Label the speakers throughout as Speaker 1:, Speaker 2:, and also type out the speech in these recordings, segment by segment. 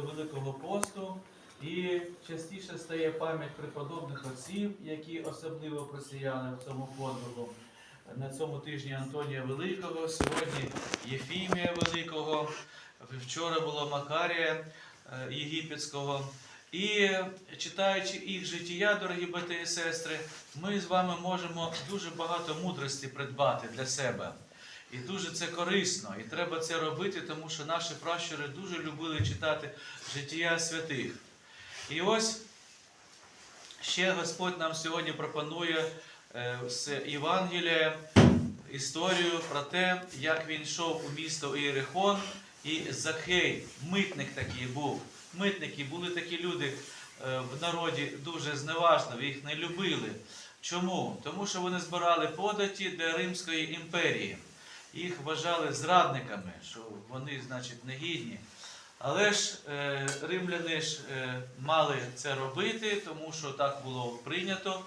Speaker 1: до Великого посту, і частіше стає пам'ять преподобних отців, які особливо просіяли в цьому подвигу. На цьому тижні Антонія Великого, сьогодні Єфімія Великого, вчора було Макарія е, Єгипетського. І читаючи їх життя, дорогі брати і сестри, ми з вами можемо дуже багато мудрості придбати для себе. І дуже це корисно, і треба це робити, тому що наші пращури дуже любили читати життя святих. І ось ще Господь нам сьогодні пропонує е, з Євангелія історію про те, як він йшов у місто Ієрихон, і Закхей, митник такий був. Митники були такі люди е, в народі дуже зневажливі, їх не любили. Чому? Тому що вони збирали податі для Римської імперії. Їх вважали зрадниками, що вони, значить, негідні. Але ж е, римляни ж е, мали це робити, тому що так було прийнято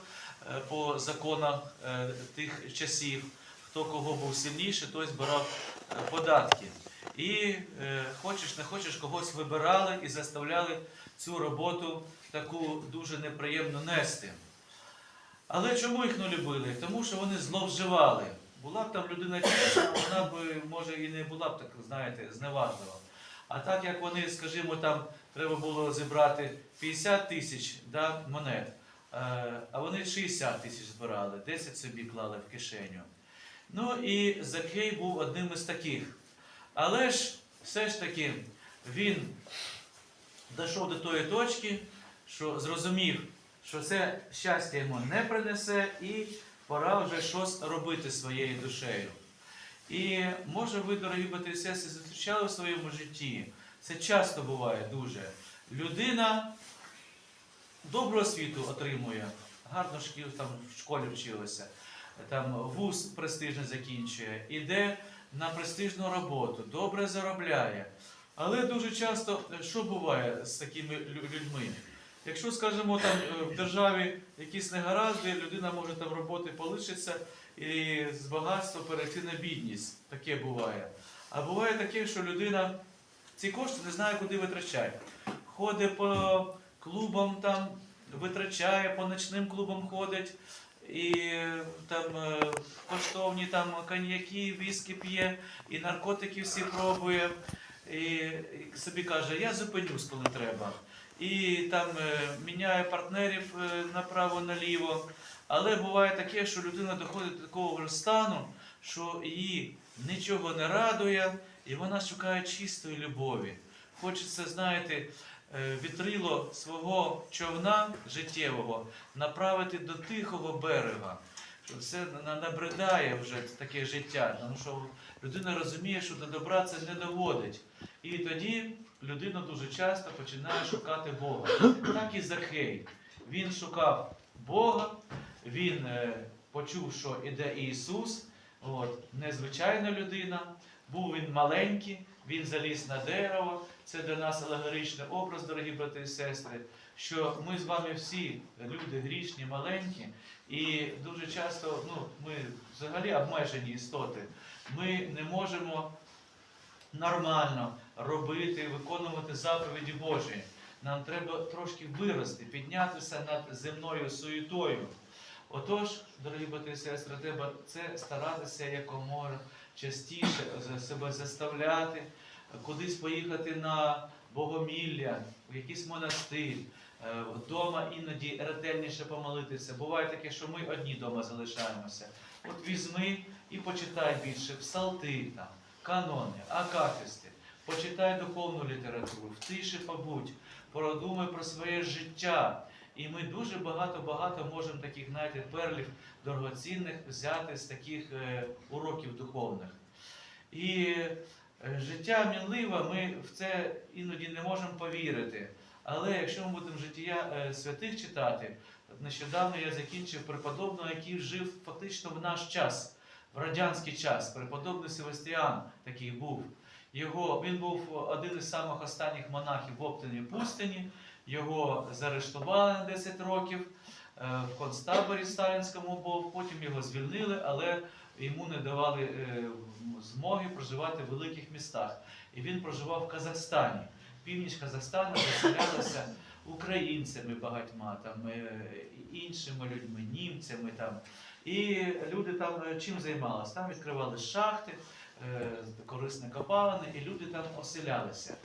Speaker 1: е, по законах е, тих часів. Хто кого був сильніший, той збирав е, податки. І е, хочеш не хочеш, когось вибирали і заставляли цю роботу таку дуже неприємно нести. Але чому їх не любили? Тому що вони зловживали. Була б там людина чесна, вона б, може, і не була б так, знаєте, зневажлива. А так як вони, скажімо, там треба було зібрати 50 тисяч да, монет, е, а вони 60 тисяч збирали, 10 собі клали в кишеню. Ну і Закхей був одним із таких. Але ж все ж таки він дійшов до тої точки, що зрозумів, що це щастя йому не принесе, і пора вже щось робити своєю душею. І може ви, дорогі брати і сестри, зустрічали в своєму житті. Це часто буває дуже. Людина добру освіту отримує, гарно шкіл там в школі вчилася, там вуз престижно закінчує, іде на престижну роботу, добре заробляє. Але дуже часто що буває з такими людьми? Якщо, скажімо, там е, в державі якісь негаразди, людина може там роботи полишитися і з багатства перейти на бідність. Таке буває. А буває таке, що людина ці кошти не знає, куди витрачає. Ходить по клубам, там, витрачає, по ночним клубам ходить, і там е, коштовні там коньяки, віскі п'є, і наркотики всі пробує. І, і собі каже, я зупинюсь, коли треба. І там е, міняє партнерів е, направо-наліво. Але буває таке, що людина доходить до такого стану, що її нічого не радує, і вона шукає чистої любові. Хочеться, знаєте, е, вітрило свого човна життєвого направити до тихого берега. Що все набридає вже таке життя, тому що людина розуміє, що до добра це не доводить. І тоді людина дуже часто починає шукати Бога. Так і Захей. Він шукав Бога, він е, почув, що іде Ісус, от, незвичайна людина, був він маленький, він заліз на дерево. Це для нас алегоричний образ, дорогі брати і сестри, що ми з вами всі люди грішні, маленькі, і дуже часто ну, ми взагалі обмежені істоти. Ми не можемо нормально робити, виконувати заповіді Божі. Нам треба трошки вирости, піднятися над земною суєтою. Отож, дорогі брати і сестри, треба це старатися якомога частіше себе заставляти, кудись поїхати на богомілля, в якийсь монастир, е, вдома іноді ретельніше помолитися. Буває таке, що ми одні вдома залишаємося. От візьми і почитай більше псалти, там, канони, акафісти, почитай духовну літературу, в тиші побудь, продумай про своє життя. І ми дуже багато-багато можемо таких, знаєте, перлів дорогоцінних взяти з таких е, уроків духовних. І е, життя мінливе, ми в це іноді не можемо повірити. Але якщо ми будемо життя е, святих читати, нещодавно я закінчив преподобного, який жив фактично в наш час, в радянський час. Преподобний Севастіан такий був. Його, він був один із самих останніх монахів в Оптині пустині. Його заарештували на 10 років е, в концтаборі Сталінському був, потім його звільнили, але йому не давали е, змоги проживати в великих містах. І він проживав в Казахстані. північ Казахстану заселялася українцями багатьма, там, е, іншими людьми, німцями. Там. І люди там чим займалися? Там відкривали шахти, корисні копалини, і люди там оселялися.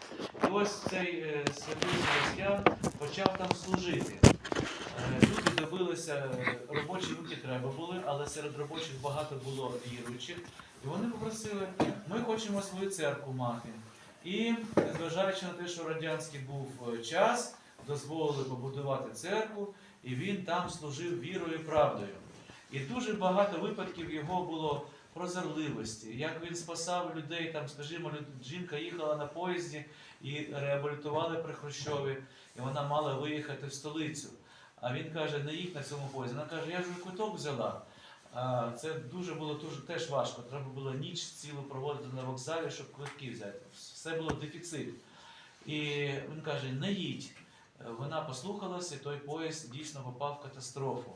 Speaker 1: І ось цей е, святий Себастьян почав там служити. Е, Люди добилися, е, робочі руки треба були, але серед робочих багато було віруючих. І вони попросили, ми хочемо свою церкву мати. І незважаючи на те, що радянський був е, час, дозволили побудувати церкву, і він там служив вірою і правдою. І дуже багато випадків його було прозорливості, як він спасав людей, там, скажімо, жінка їхала на поїзді і реабілітували при Хрущові, і вона мала виїхати в столицю. А він каже, не їдь на цьому поїзді. Вона каже, я ж квиток взяла. Це дуже було теж важко. Треба було ніч цілу проводити на вокзалі, щоб квитки взяти. Все було дефіцит. І він каже, не їдь. Вона послухалася, і той поїзд дійсно попав в катастрофу.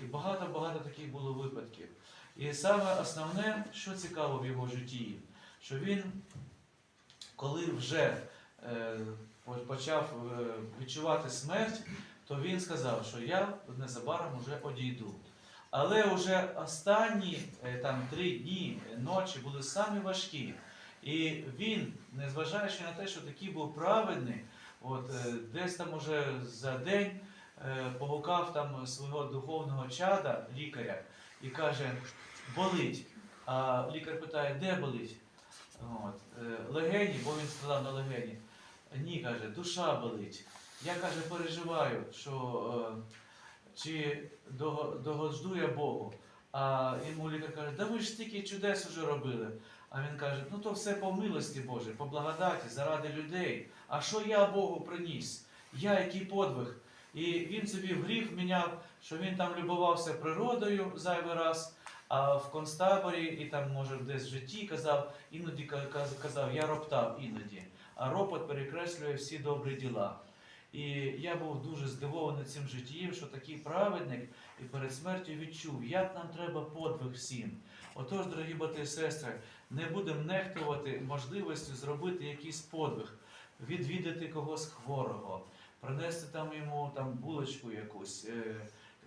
Speaker 1: І багато-багато таких було випадків. І саме основне, що цікаво в його житті, що він, коли вже е, почав е, відчувати смерть, то він сказав, що я незабаром вже одійду. Але вже останні е, там три дні е, ночі були самі важкі. І він, незважаючи на те, що такий був праведний, от десь там уже за день погукав там свого духовного чада, лікаря, і каже, болить. А лікар питає, де болить? От, е, легені, бо він сказав на легені. Ні, каже, душа болить. Я каже, переживаю, що е, чи дого- догоджу я Богу. А йому лікар каже, да ви ж стільки чудес уже робили. А він каже, ну то все по милості Божій, по благодаті, заради людей. А що я Богу приніс? Я який подвиг? І він собі в гріх міняв, що він там любувався природою зайвий раз, а в концтаборі і там, може, десь в житті казав, іноді казав, я роптав іноді. А ропот перекреслює всі добрі діла. І я був дуже здивований цим життям, що такий праведник і перед смертю відчув, як нам треба подвиг всім. Отож, дорогі брати і сестри, не будемо нехтувати можливістю зробити якийсь подвиг, відвідати когось хворого, принести там йому там булочку якусь, е,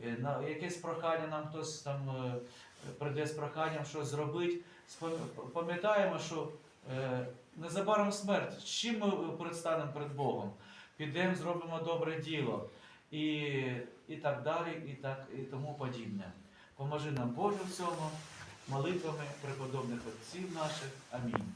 Speaker 1: е, на якесь прохання нам хтось там е, прийде з проханням щось зробити. Пам'ятаємо, що незабаром смерть. З чим ми предстанемо перед Богом? Підемо, зробимо добре діло. І, і так далі, і так і тому подібне. Поможи нам Боже в цьому молитвами преподобних отців наших. Амінь.